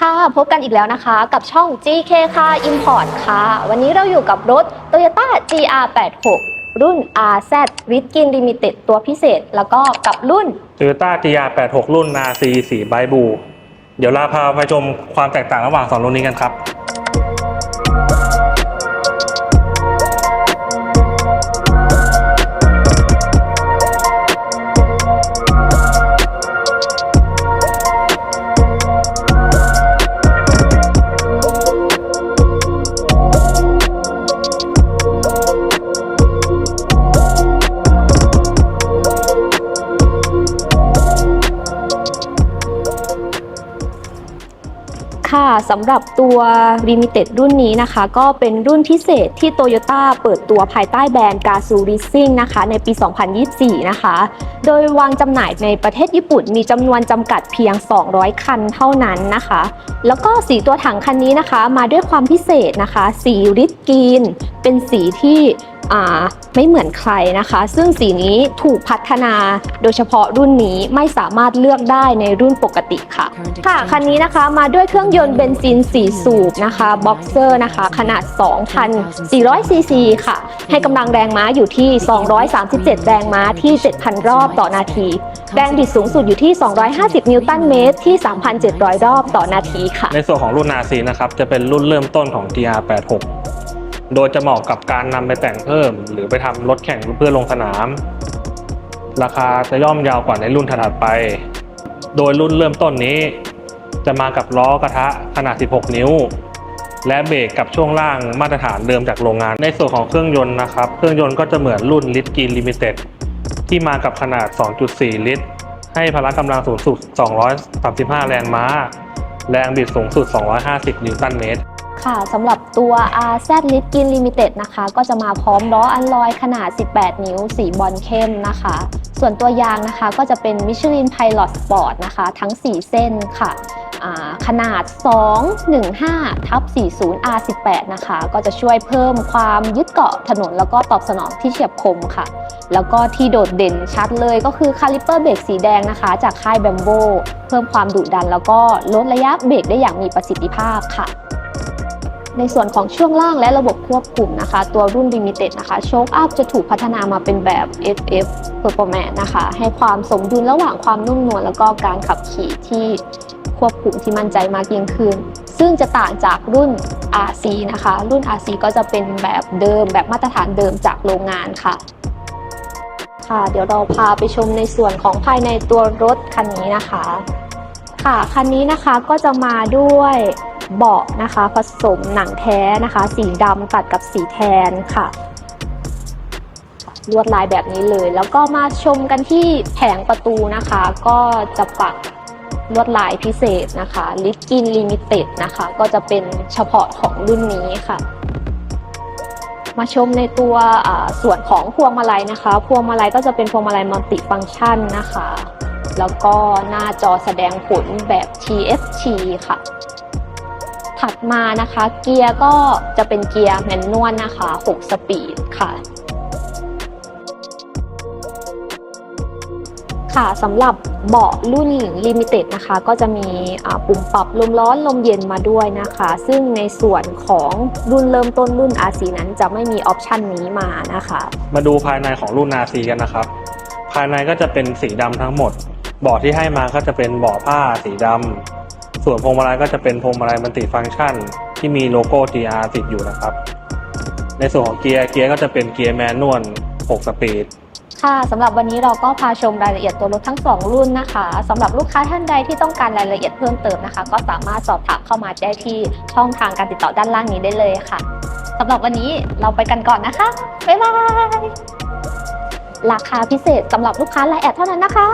ค่ะ พบกันอีกแล้วนะคะกับช่อง GK ค่ะ Import ค่ะ วันนี้เราอยู่กับรถ Toyota GR86 รุ่น RZ with g i n Limited ตัวพิเศษ แล้วก็กับรุ่น Toyota GR86 รุ่น RC สีไบบู เดี๋ยวเราพาไปชมความแตกต่างระหว่างสองรุ่นนี้กันครับ ค่ะสำหรับตัว Limited รุ่นนี้นะคะ ก็เป็นรุ่นพิเศษที่ Toyota เปิดตัวภายใต้แบรนด์ g a z o r a c i n g นะคะ ในปี 2024 นะคะ โดยวางจำหน่ายในประเทศญี่ปุ่นมีจำนวนจำกัดเพียง 200 คันเท่านั้นนะคะ แล้วก็สีตัวถังคันนี้นะคะ มาด้วยความพิเศษนะคะ สีริดกรีน เป็นสีที่ ไม่เหมือนใครนะคะ ซึ่งสีนี้ถูกพัฒนาโดยเฉพาะรุ่นนี้ไม่สามารถเลือกได้ในรุ่นปกติค่ะ ค่ะ คันนี้นะคะมาด้วยเครื่องยนต์เบนซิน 4 สูบนะคะบ็อกเซอร์นะคะ ขนาด 2,400ซีซีค่ะ ให้กำลังแรงม้าอยู่ที่ 237 แรงม้าที่ 7,000 รอบต่อนาที แรงบิดสูงสุดอยู่ที่ 250 นิวตันเมตรที่ 3,700 รอบต่อนาทีค่ะ ในส่วนของรุ่น RC นะครับจะเป็นรุ่นเริ่มต้นของ GR86 โดยจะเหมาะกับการนำไปแต่งเพิ่ม หรือไปทำรถแข่งเพื่อลงสนาม ราคาจะย่อมยาวกว่าในรุ่นถัดไป โดยรุ่นเริ่มต้นนี้ จะมากับล้อกระทะขนาด 16 นิ้ว และเบรกกับช่วงล่างมาตรฐานเดิมจากโรงงาน ในส่วนของเครื่องยนต์นะครับ เครื่องยนต์ก็จะเหมือนรุ่นลิตรกินลิมิเต็ดที่มากับขนาด 2.4 ลิตร ให้พละกำลังสูงสุด 235 แรงม้า แรงบิดสูงสุด 250 นิวตันเมตร ค่ะสำหรับตัว RZ l i t g i n Limited นะคะ ก็จะมาพร้อมล้ออันลอยขนาด 18 นิ้ว สีบอลเข้มนะคะ ส่วนตัวยางนะคะก็จะเป็น Michelin Pilot Sport นะคะ ทั้ง 4 เส้นค่ะอ่าขนาด 215ทับ40 R18 นะคะ ก็จะช่วยเพิ่มความยึดเกาะถนนแล้วก็ตอบสนองที่เฉียบคมค่ะ แล้วก็ที่โดดเด่นชัดเลยก็คือคาลิเปอร์เบรกสีแดงนะคะ จากค่ายแบมโบเพิ่มความดุดันแล้วก็ลดระยะเบรกได้อย่างมีประสิทธิภาพค่ะ ในส่วนของช่วงล่างและระบบควบคุมนะคะ ตัวรุ่น Limited นะคะโชคอัพจะถูกพัฒนามาเป็นแบบ FF Performance นะคะ ให้ความสมดุลระหว่างความนุ่มนวลแล้วก็การขับขี่ที่ควบคุมที่มั่นใจมากยิ่งขึ้น ซึ่งจะต่างจากรุ่น RC นะคะ รุ่น RC ก็จะเป็นแบบเดิมแบบมาตรฐานเดิมจากโรงงานค่ะค่ะ เดี๋ยวเราพาไปชมในส่วนของภายในตัวรถคันนี้นะคะ ค่ะ คันนี้นะคะก็จะมาด้วย เบาะนะคะ ผสมหนังแท้นะคะ สีดำตัดกับสีแทนค่ะลวดลายแบบนี้เลย แล้วก็มาชมกันที่แผงประตูนะคะ ก็จะปักลวดลายพิเศษนะคะลิตกินลิมิเต็ดนะคะ ก็จะเป็นเฉพาะของรุ่นนี้ค่ะ มาชมในตัวส่วนของพวงมาลัยนะคะ พวงมาลัยก็จะเป็นพวงมาลัยมัลติฟังก์ชันนะคะ แล้วก็หน้าจอแสดงผลแบบ TFT ค่ะ ถัดมานะคะเกียร์ก็จะเป็นเกียร์แมนนวลนะคะ 6 สปีดค่ะ ค่ะสำหรับเบาะรุ่น Limited นะคะ ก็จะมีปุ่มปรับลมร้อนลมเย็นมาด้วยนะคะ ซึ่งในส่วนของรุ่นเริ่มต้นรุ่น RC นั้นจะไม่มีออปชันนี้มานะคะ มาดูภายในของรุ่น RC กันนะครับ ภายในก็จะเป็นสีดำทั้งหมดเบาะที่ให้มาก็จะเป็นเบาะผ้าสีดำ ส่วนพวงมาลัยก็จะเป็นพวงมาลัยมัลติฟังก์ชัน ที่มีโลโก้ GR ติดอยู่นะครับ ในส่วนของเกียร์เกียร์ก็จะเป็นเกียร์แมนนวล 6 สปีดค่ะสำหรับวันนี้เราก็พาชมรายละเอียดตัวรถทั้ง 2 รุ่นนะคะสำหรับลูกค้าท่านใดที่ต้องการรายละเอียดเพิ่มเติมนะคะ ก็สามารถสอบถามเข้ามาได้ที่ช่องทางการติดต่อด้านล่างนี้ได้เลยค่ะสำหรับวันนี้เราไปกันก่อนนะคะ บ๊ายบาย ราคาพิเศษสำหรับลูกค้ารายแอดเท่านั้นนะคะ